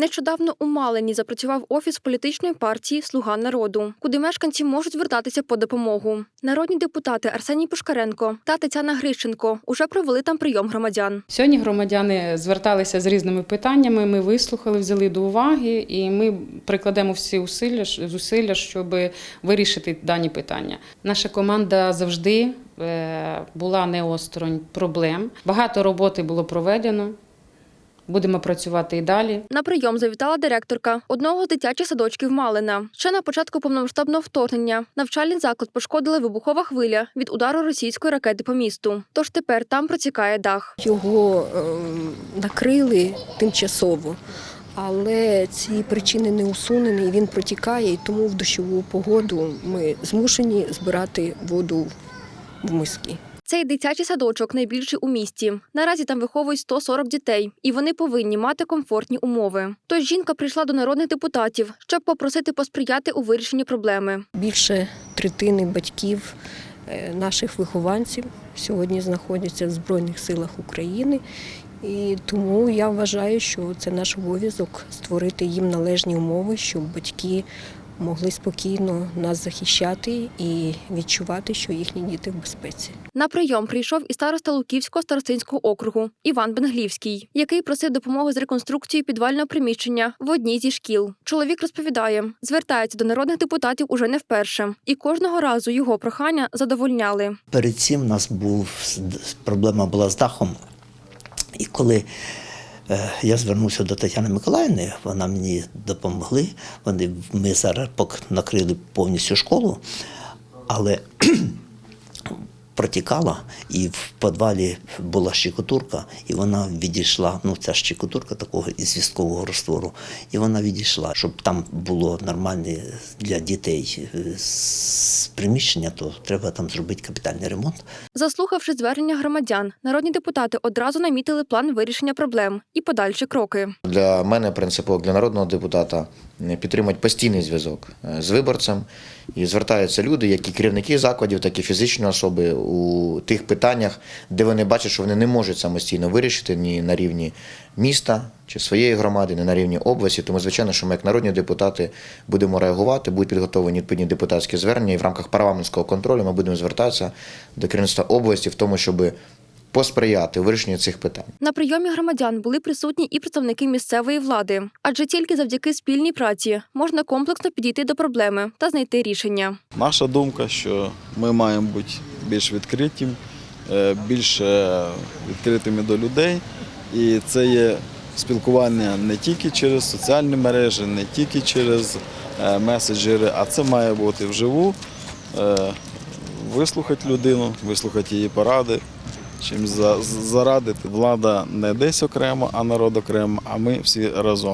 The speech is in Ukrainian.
Нещодавно у Малині запрацював офіс політичної партії Слуга народу, куди мешканці можуть звертатися по допомогу. Народні депутати Арсеній Пушкаренко та Тетяна Грищенко уже провели там прийом громадян. Сьогодні громадяни зверталися з різними питаннями. Ми вислухали, взяли до уваги, і ми прикладемо всі усилля, зусилля, щоб вирішити дані питання. Наша команда завжди е, була не осторонь проблем. Багато роботи було проведено. Будемо працювати і далі. На прийом завітала директорка одного з дитячих садочків Малина. Ще на початку повномасштабного вторгнення навчальний заклад пошкодила вибухова хвиля від удару російської ракети по місту. Тож тепер там протікає дах. Його е, накрили тимчасово, але ці причини не усунені, і він протікає, і тому в дощову погоду ми змушені збирати воду в миски. Цей дитячий садочок найбільший у місті. Наразі там виховують 140 дітей, і вони повинні мати комфортні умови. Тож жінка прийшла до народних депутатів, щоб попросити посприяти у вирішенні проблеми. Більше третини батьків е, наших вихованців сьогодні знаходяться в Збройних силах України. І тому я вважаю, що це наш обов'язок створити їм належні умови, щоб батьки могли спокійно нас захищати і відчувати, що їхні діти в безпеці. На прийом прийшов і староста Луківського старостинського округу Іван Бенглівський, який просив допомоги з реконструкцією підвального приміщення в одній зі шкіл. Чоловік розповідає, звертається до народних депутатів уже не вперше, і кожного разу його прохання задовольняли. Перед цим у нас був проблема була з дахом. І коли я звернувся до Тетяни Миколаївни, вона мені допомогли. Вони, ми зараз накрили повністю школу, але протікала, і в підвалі була щекотурка, і вона відійшла. Ну, ця щекотурка такого із вісткового роствору, і вона відійшла. Щоб там було нормальне для дітей е, приміщення, то треба там зробити капітальний ремонт. Заслухавши звернення громадян, народні депутати одразу намітили план вирішення проблем і подальші кроки. Для мене принципово для народного депутата підтримують постійний зв'язок е, з виборцем. І звертаються люди, як і керівники закладів, так і фізичні особи у тих питаннях, де вони бачать, що вони не можуть самостійно вирішити ні на рівні міста чи своєї громади, ні на рівні області. Тому, звичайно, що ми, як народні депутати, будемо реагувати, будуть підготовлені відповідні депутатські звернення, і в рамках парламентського контролю ми будемо звертатися до керівництва області в тому, щоб посприяти вирішенню цих питань. На прийомі громадян були присутні і представники місцевої влади, адже тільки завдяки спільній праці можна комплексно підійти до проблеми та знайти рішення. Наша думка, що ми маємо бути більш відкриті, е, більш відкритими до людей. І це є спілкування не тільки через соціальні мережі, не тільки через е, меседжери, а це має бути вживу. Е, Вислухати людину, вислухати її поради, чим за- зарадити. Влада не десь окремо, а народ окремо, а ми всі разом.